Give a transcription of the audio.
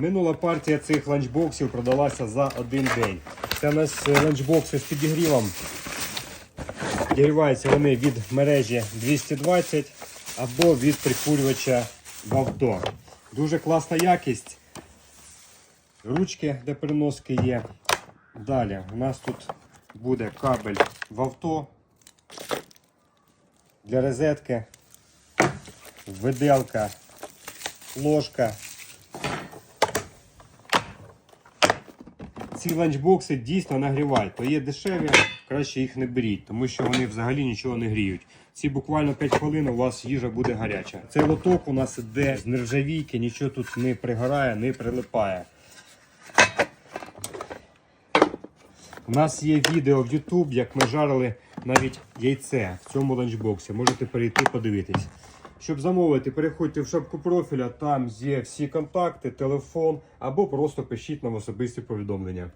Минула партія цих ланчбоксів продалася за один день. Це у нас е, ланчбокси з підігрівом. Підігріваються вони від мережі 220 або від прикурювача в авто. Дуже класна якість. Ручки для переноски є. Далі у нас тут буде кабель в авто для розетки, виделка, ложка. Ці ланчбокси дійсно нагрівають. То є дешеві, краще їх не беріть, тому що вони взагалі нічого не гріють. Ці буквально 5 хвилин у вас їжа буде гаряча. Цей лоток у нас іде з нержавійки, нічого тут не пригорає, не прилипає. У нас є відео в YouTube, як ми жарили навіть яйце в цьому ланчбоксі. Можете перейти подивитись. Щоб замовити, переходьте в шапку профіля, там є всі контакти, телефон або просто пишіть нам особисті повідомлення.